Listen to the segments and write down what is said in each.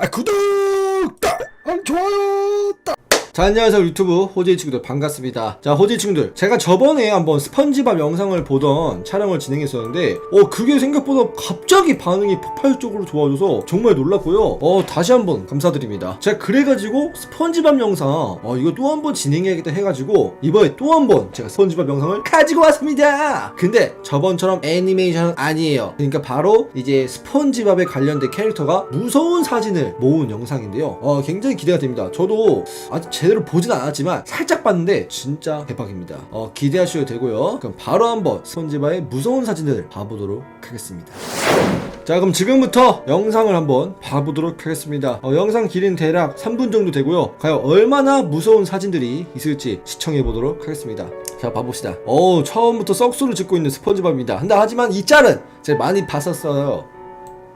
아 구독 딱 아, 좋아요 딱. 자 안녕하세요 유튜브 호재이 친구들. 반갑습니다. 자 호재이 친구들. 제가 저번에 한번 스펀지밥 영상을 보던 촬영을 진행했었는데 어 그게 생각보다 갑자기 반응이 폭발적으로 좋아져서 정말 놀랐고요. 어 다시 한번 감사드립니다. 제가 그래가지고 스펀지밥 영상 어 이거 또 한번 진행해야겠다 해가지고 이번에 또 한번 제가 스펀지밥 영상을 가지고 왔습니다. 근데 저번처럼 애니메이션은 아니에요. 그러니까 바로 이제 스펀지밥에 관련된 캐릭터가 무서운 사진을 모은 영상인데요. 어 굉장히 기대가 됩니다. 저도 아직 제 대로 보진 않았지만 살짝 봤는데 진짜 대박입니다. 어 기대하셔도 되고요. 그럼 바로 한번 스펀지밥의 무서운 사진을 봐보도록 하겠습니다. 자 그럼 지금부터 영상을 한번 봐보도록 하겠습니다. 어, 영상 길이는 대략 3분 정도 되고요. 과연 얼마나 무서운 사진들이 있을지 시청해 보도록 하겠습니다. 자 봐봅시다. 어 처음부터 썩소를 짓고 있는 스펀지밥입니다. 근데 하지만 이 짤은 제가 많이 봤었어요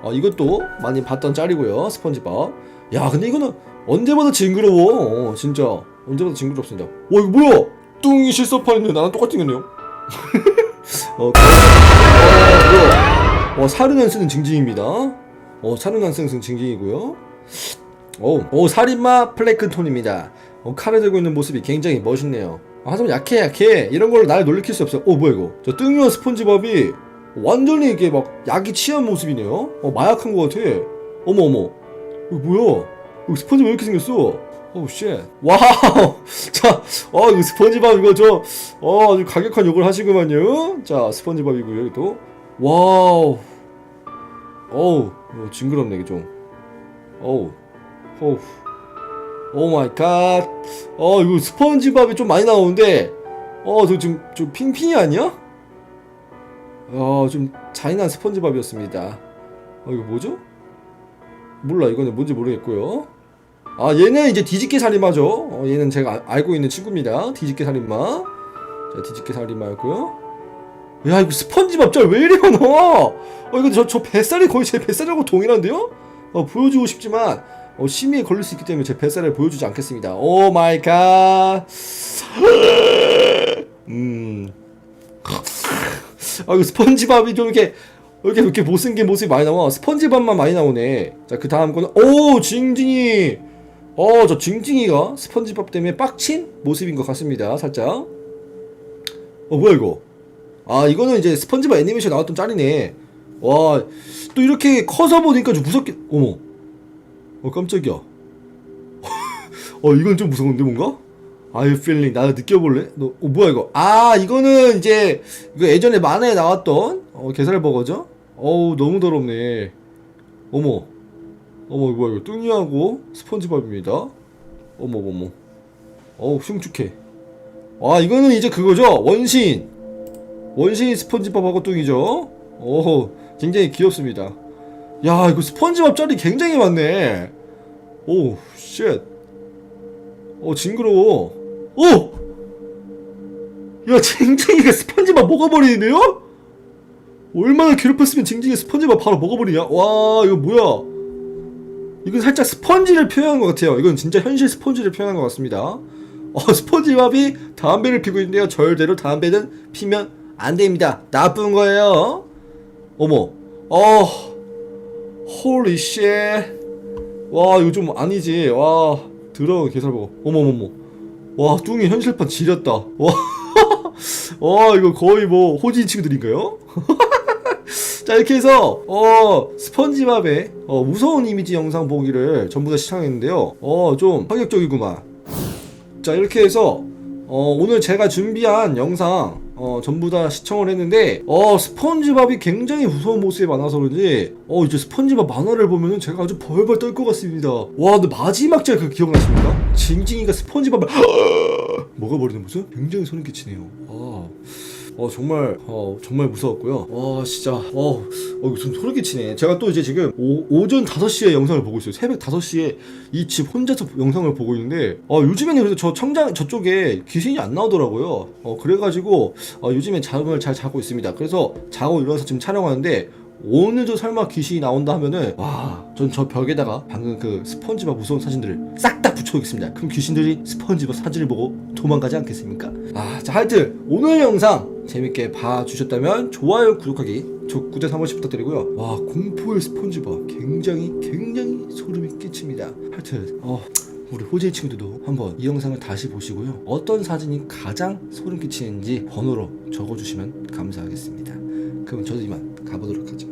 어 이것도 많이 봤던 짤이고요 스펀지밥 야 근데 이거는 언제 봐도 징그러워 어, 진짜 언제 봐도 징그럽습니다 와 이거 뭐야 뚱이 실사판인데 나랑 똑같이 생겼네요 어, 그- 어 어, 살은 안 쓰는 징징입니다. 어, 살은 안 쓰는 징징이고요. 어, 어, 살인마 플래크톤입니다. 어, 칼을 들고 있는 모습이 굉장히 멋있네요. 아, 하지만 약해, 약해. 이런 걸로 나를 놀리킬 수 없어요. 어, 뭐야, 이거. 저 뚱이와 스폰지밥이 완전히 이게 막 약이 취한 모습이네요. 어, 마약한 것 같아. 어머, 어머. 이거 뭐야? 이거 스폰지밥 왜 이렇게 생겼어? 오, 쉣. 와우. 자, 어, 이거 스폰지밥 이거 저, 어, 아주 가격한 욕을 하시구만요. 자, 스폰지밥이고요, 여기 또. 와우. 어우, 이거 징그럽네, 이게 좀. 어우, 어우. 오 마이 갓. 어, 이거 스펀지밥이 좀 많이 나오는데, 어, 저 지금, 좀 핑핑이 아니야? 어, 좀 잔인한 스펀지밥이었습니다. 어, 이거 뭐죠? 몰라, 이거는 뭔지 모르겠고요. 아, 얘는 이제 뒤집개 살인마죠. 어, 얘는 제가 아- 알고 있는 친구입니다. 뒤집개 살인마. 자, 뒤집개 살인마였고요. 야 이거 스펀지밥 짤왜 이래 많아 어 이거 저, 저 뱃살이 거의 제 뱃살하고 동일한데요? 어 보여주고 싶지만 어 심의에 걸릴 수 있기 때문에 제 뱃살을 보여주지 않겠습니다 오 마이 갓 음. 아 이거 스펀지밥이 좀 이렇게 이렇게 이렇게 못생긴 모습이 많이 나와. 스펀지밥만 많이 나오네. 자 그 다음 거는 오 징징이! 어 저 징징이가 스펀지밥 때문에 빡친 모습인 것 같습니다 살짝. 어 뭐야 이거? 아 이거는 이제 스펀지밥 애니메이션 나왔던 짤이네. 와 또 이렇게 커서 보니까 좀 무섭게 어머. 어 깜짝이야. 어 이건 좀 무서운데 뭔가? 아유 필링 나도 느껴볼래? 너 어, 뭐야 이거 아 이거는 이제 이거 예전에 만화에 나왔던 어, 게살버거죠? 어우 너무 더럽네 어머 어머 이거 뭐야 이거 뚱이하고 스펀지밥입니다 어머 어머 어우 흉측해 와 이거는 이제 그거죠 원신 원신 스펀지밥하고 뚱이죠. 오, 굉장히 귀엽습니다. 야, 이거 스펀지밥 짤이 굉장히 많네. 오, 쉣. 오, 징그러워. 오! 야, 징징이가 스펀지밥 먹어버리는데요? 얼마나 괴롭혔으면 징징이 스펀지밥 바로 먹어버리냐? 와, 이거 뭐야? 이건 살짝 스펀지를 표현한 것 같아요. 이건 진짜 현실 스펀지를 표현한 것 같습니다. 어, 스펀지밥이 담배를 피고 있는데요. 절대로 담배는 피면 안 됩니다. 나쁜 거예요. 어머, 어, 홀리 쉣. 와, 이거 좀 아니지. 와, 더러운 개살보고. 어머머머. 와, 뚱이 현실판 지렸다. 와, 와, 이거 거의 뭐 호진 친구들인가요? 자 이렇게 해서 어 스펀지밥의 어, 무서운 이미지 영상 보기를 전부 다 시청했는데요. 어 좀 파격적이구만. 자 이렇게 해서 어, 오늘 제가 준비한 영상 어, 전부 다 시청을 했는데 어, 스펀지밥이 굉장히 무서운 모습이 많아서 그런지 어, 이제 스펀지밥 만화를 보면은 제가 아주 벌벌 떨 것 같습니다. 와, 근데 마지막 절 그 기억나십니까? 징징이가 스펀지밥을 먹어버리는 모습? 굉장히 소름 끼치네요. 아. 어 정말 어 정말 무서웠고요. 와 진짜 어, 어좀 소름 끼치네. 제가 또 이제 지금 오, 오전 5시에 영상을 보고 있어요. 새벽 5시에 이 집 혼자서 영상을 보고 있는데 어 요즘에는 그래도 저 청장 저쪽에 귀신이 안 나오더라고요. 어 그래가지고 어, 요즘에 잠을 잘 자고 있습니다. 그래서 자고 일어나서 지금 촬영하는데 오늘도 설마 귀신이 나온다 하면은 와, 전 저 벽에다가 방금 그 스펀지밥 무서운 사진들을 싹 다 붙여오겠습니다. 그럼 귀신들이 스펀지밥 사진을 보고 도망가지 않겠습니까? 아, 자 하여튼 오늘 영상 재밌게 봐주셨다면 좋아요, 구독하기 족구대 한 번씩 부탁드리고요. 와 공포의 스폰지밥 굉장히 굉장히 소름이 끼칩니다. 하여튼 어. 우리 호재 친구들도 한번 이 영상을 다시 보시고요. 어떤 사진이 가장 소름 끼치는지 번호로 적어주시면 감사하겠습니다. 그럼 저도 이만 가보도록 하죠.